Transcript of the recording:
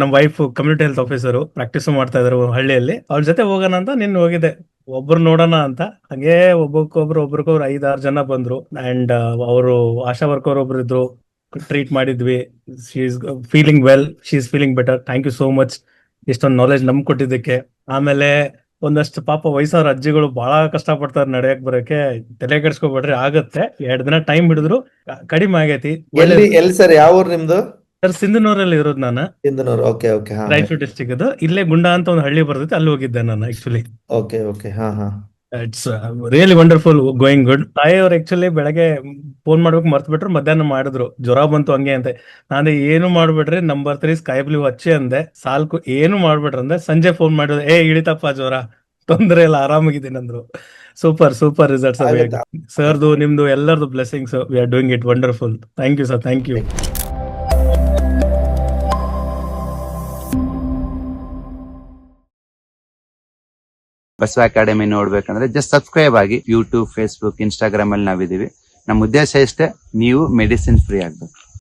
ನಮ್ಮ wife community health officer practice ಮಾಡ್ತಾ ಇದ್ರು ಹಳ್ಳಿಯಲ್ಲಿ. ಅವ್ರ ಜೊತೆ ಹೋಗೋಣ ಅಂತ ನಿನ್ ಹೋಗಿದ್ದೆ. ಒಬ್ರು ನೋಡೋಣ ಅಂತ. ಹಂಗೆ ಒಬ್ಬಕ್ಕೊಬ್ರು ಒಬ್ರಿಗೊಬ್ರು ಐದಾರು ಜನ ಬಂದ್ರು. ಅಂಡ್ ಅವರು ಆಶಾ ವರ್ಕರ್ ಒಬ್ರು ಇದ್ರು. ಟ್ರೀಟ್ ಮಾಡಿದ್ವಿ. She is feeling well she is feeling better thank you so much ಇಷ್ಟೊಂದು ನಾಲೆಜ್ ನಮ್ಗೆ ಕೊಟ್ಟಿದ್ದಕ್ಕೆ. ಆಮೇಲೆ ಒಂದಷ್ಟು ಪಾಪ ವಯಸ್ಸಾರ ಅಜ್ಜಿಗಳು ಬಹಳ ಕಷ್ಟ ಪಡ್ತಾರೆ ನಡೆಯಕ್ ಬರಕ್ಕೆ ತಲೆ ಕೆಡ್ಸ್ಕೊಬೇಡ್ರಿ, ಆಗತ್ತೆ. ಎರಡ್ ದಿನ ಟೈಮ್ ಹಿಡಿದ್ರು. ಕಡಿಮೆ ಆಗೈತಿ. ಎಲ್ಲಿ ಸರ್? ಯಾವ ಊರು ನಿಮ್ದು? ಸರ್ ಸಿಂಧನೂರಲ್ಲಿ ಇರೋದು ನಾನು. ಸಿಂಧನೂರು ಓಕೆ ಓಕೆ ಹಾ ರಾಯಚೂರು ಡಿಸ್ಟಿಕ್ ಅದು ಇಲ್ಲೇ ಗುಂಡ ಅಂತ ಒಂದು ಹಳ್ಳಿ ಬರ್ತೈತೆ ಅಲ್ಲಿ ಹೋಗಿದ್ದೆ ನಾನು ಆಕ್ಚುಲಿ ಓಕೆ ಓಕೆ ಹಾ ಹಾ. It's really wonderful going good ತಾಯಿಯವ್ರು actually ಬೆಳಗ್ಗೆ ಫೋನ್ ಮಾಡ್ಬೇಕು ಮರ್ತ್ ಬಿಟ್ರು ಮಧ್ಯಾಹ್ನ ಮಾಡಿದ್ರು. ಜ್ವರ ಬಂತು ಹಂಗೆ ಅಂತ. ನಾನು ಏನು ಮಾಡ್ಬಿಡ್ರಿ ನಂಬರ್ ತ್ರೀ ಸ್ಕೈ ಬ್ಲೂ ಹಚ್ಚಿ ಅಂದೆ. ಸಾಲ್ಕು ಏನು ಮಾಡ್ಬಿಟ್ರಿ ಅಂದ್ರೆ ಸಂಜೆ ಫೋನ್ ಮಾಡಿದ್ರು ಏ ಇಳಿತಪ್ಪ ಜ್ವರ ತೊಂದ್ರೆ ಇಲ್ಲ ಆರಾಮಾಗಿದ್ದೀನಿ ಅಂದ್ರು. Super super results. ಸರ್ದು ನಿಮ್ದು ಎಲ್ಲರದು blessings we are doing it wonderful thank you sir thank you Basava Academy ನೋಡ್ಬೇಕಂದ್ರೆ ಜಸ್ಟ್ ಸಬ್ಸ್ಕ್ರೈಬ್ ಆಗಿ ಯೂಟ್ಯೂಬ್ ಫೇಸ್ಬುಕ್ ಇನ್ಸ್ಟಾಗ್ರಾಮ್ ಅಲ್ಲಿ ನಾವಿದೀವಿ ನಮ್ಮ ಉದ್ದೇಶ ಇಷ್ಟೇ, ನೀವು ಮೆಡಿಸಿನ್ ಫ್ರೀ ಆಗ್ಬೇಕು.